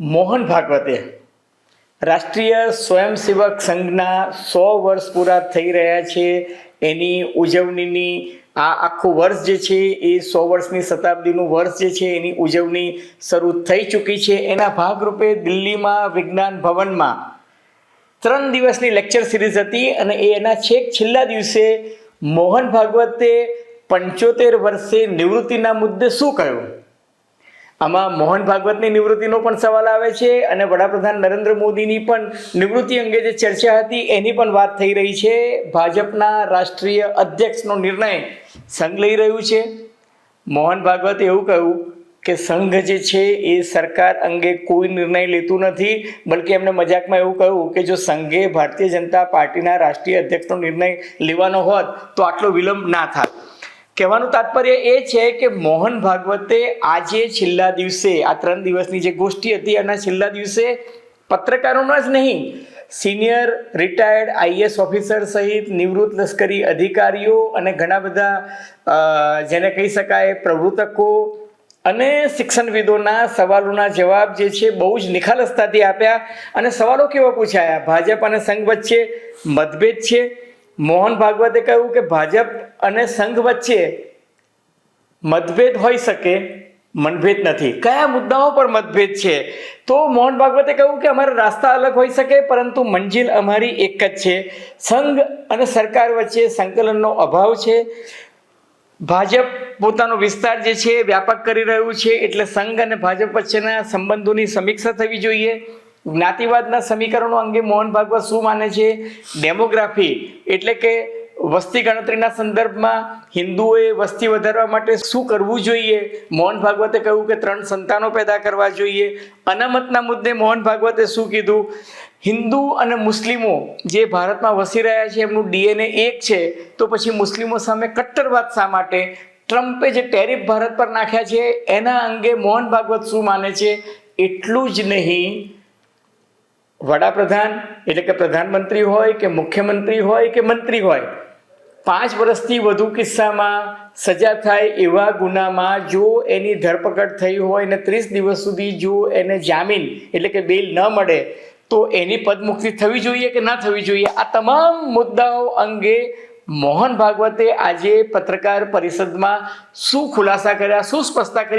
મોહન ભાગવતે રાષ્ટ્રીય સ્વયંસેવક સંઘના સો વર્ષ પૂરા થઈ રહ્યા છે. એની ઉજવણીની આ આખું વર્ષ જે છે એ સો વર્ષની શતાબ્દીનું વર્ષ જે છે એની ઉજવણી શરૂ થઈ ચૂકી છે. એના ભાગરૂપે દિલ્હીમાં વિજ્ઞાન ભવનમાં ત્રણ દિવસની લેક્ચર સિરીઝ હતી અને એ એના છેક છેલ્લા દિવસે મોહન ભાગવતે પંચોતેર વર્ષે નિવૃત્તિના મુદ્દે શું કહ્યું? આમાં મોહન ભાગવતની નિવૃત્તિનો પણ સવાલ આવે છે અને વડાપ્રધાન નરેન્દ્ર મોદીની પણ નિવૃત્તિ અંગે જે ચર્ચા હતી, એની પણ વાત થઈ રહી છે. ભાજપના રાષ્ટ્રીય અધ્યક્ષનો નિર્ણય સંઘ લઈ રહ્યું છે. મોહન ભાગવતે એવું કહ્યું કે સંઘ જે છે એ સરકાર અંગે કોઈ નિર્ણય લેતું નથી, બલકે એમને મજાકમાં એવું કહ્યું કે જો સંઘે ભારતીય જનતા પાર્ટીના રાષ્ટ્રીય અધ્યક્ષનો નિર્ણય લેવાનો હોત, તો આટલો વિલંબ ના થાત. કહેવાનું તાત્પર્ય એ છે કે મોહન ભાગવતે આજે છેલ્લા દિવસે, આ ત્રણ દિવસની જે ગોષ્ઠી હતી, એના છેલ્લા દિવસે પત્રકારોના જ નહીં, સિનિયર રિટાયર્ડ આઈએસ ઓફિસર સહિત નિવૃત્ત લશ્કરી અધિકારીઓ અને ઘણા બધા જેને કહી શકાય પ્રવૃત્તકો અને શિક્ષણવિદોના સવાલોના જવાબ જે છે બહુ જ નિખાલસતાથી આપ્યા અને સવાલો કેવા પૂછાયા? ભાજપ અને સંઘ વચ્ચે મતભેદ છે. મોહન ભાગવતે કહ્યું કે ભાજપ અને સંઘ વચ્ચે મતભેદ હોઈ શકે, મનભેદ નથી. કયા મુદ્દાઓ પર મતભેદ છે? તો મોહન ભાગવતે કહ્યું કે અમારા રાસ્તા અલગ હોઈ શકે, પરંતુ મંજિલ અમારી એક જ છે. સંઘ અને સરકાર વચ્ચે સંકલનનો અભાવ છે. ભાજપ પોતાનો વિસ્તાર જે છે, વ્યાપક કરી રહ્યું છે, એટલે સંઘ અને ભાજપ વચ્ચેના સંબંધોની સમીક્ષા થવી જોઈએ. જ્ઞાતિવાદના સમીકરણો અંગે મોહન ભાગવત શું માને છે? ડેમોગ્રાફી એટલે કે વસ્તી ગણતરીના સંદર્ભમાં હિન્દુઓએ વસ્તી વધારવા માટે શું કરવું જોઈએ? મોહન ભાગવતે કહ્યું કે ત્રણ સંતાનો પેદા કરવા જોઈએ. અનામતના મુદ્દે મોહન ભાગવતે શું કીધું? હિન્દુ અને મુસ્લિમો જે ભારતમાં વસી રહ્યા છે, એમનું ડીએનએ એક છે, તો પછી મુસ્લિમો સામે કટ્ટરવાદ શા માટે? ટ્રમ્પે જે ટેરિફ ભારત પર નાખ્યા છે, એના અંગે મોહન ભાગવત શું માને છે? એટલું જ નહીં વડાપ્રધાન એટલે કે પ્રધાનમંત્રી હોય કે મુખ્યમંત્રી હોય કે મંત્રી હોય, પાંચ વર્ષથી વધુ કિસ્સામાં સજા થાય એવા ગુનામાં જો એની ધરપકડ થઈ હોય અને ત્રીસ દિવસ સુધી જો એને જામીન એટલે કે બેલ ન મળે, તો એની પદમુક્તિ થવી જોઈએ કે ના થવી જોઈએ? આ તમામ મુદ્દાઓ અંગે મોહન ભાગવતે આજે પત્રકાર પરિષદમાં શું ખુલાસા કર્યા, શું સ્પષ્ટતા કરી?